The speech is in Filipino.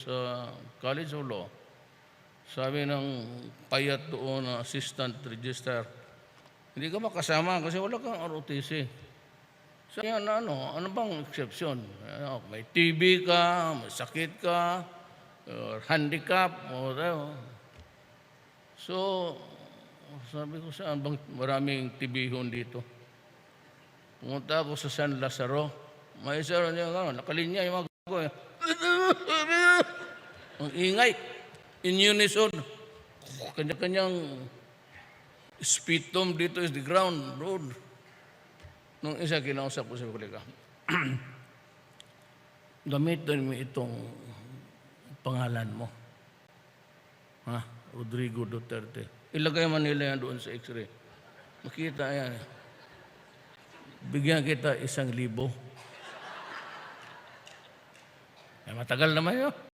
sa College of Law, sabi ng payat doon na assistant register, hindi ka makasama kasi wala kang ROTC. So yan, ano, ano bang exception? Ano, may TB ka, may sakit ka, or handicap, or ano. So, sabi ko saan bang maraming tibihon dito? Pumunta ako sa San Lazaro. May isa ano, nakalinya yung mga. Ang ingay. In unison. Kanya-kanyang spitum dito is the ground road. Nung isa kinausap ko sa kolega, gamitin mo itong pangalan mo. Ha? Rodrigo Duterte. Ilagay man nila yan doon sa x-ray. Makita yan. Bigyan kita isang libo. Eh, matagal naman yun.